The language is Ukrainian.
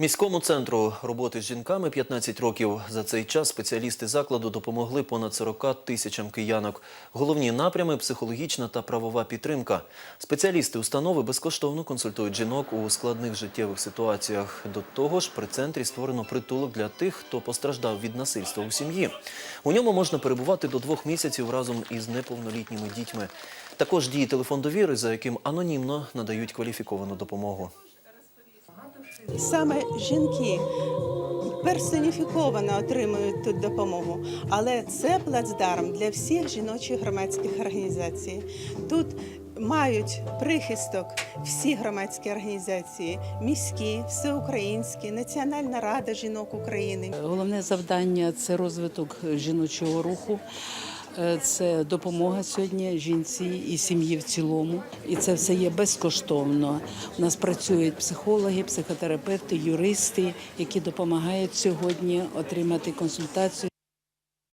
Міському центру роботи з жінками 15 років. За цей час спеціалісти закладу допомогли понад 40 тисячам киянок. Головні напрями – психологічна та правова підтримка. Спеціалісти установи безкоштовно консультують жінок у складних життєвих ситуаціях. До того ж, при центрі створено притулок для тих, хто постраждав від насильства у сім'ї. У ньому можна перебувати до двох місяців разом із неповнолітніми дітьми. Також діє телефон довіри, за яким анонімно надають кваліфіковану допомогу. Саме жінки персоніфіковано отримують тут допомогу, але це плацдарм для всіх жіночих громадських організацій. Тут мають прихисток всі громадські організації, міські, всеукраїнські, Національна рада жінок України. Головне завдання це розвиток жіночого руху. Е, Це допомога сьогодні жінці і сім'ї в цілому, і це все є безкоштовно. У нас працюють психологи, психотерапевти, юристи, які допомагають сьогодні отримати консультацію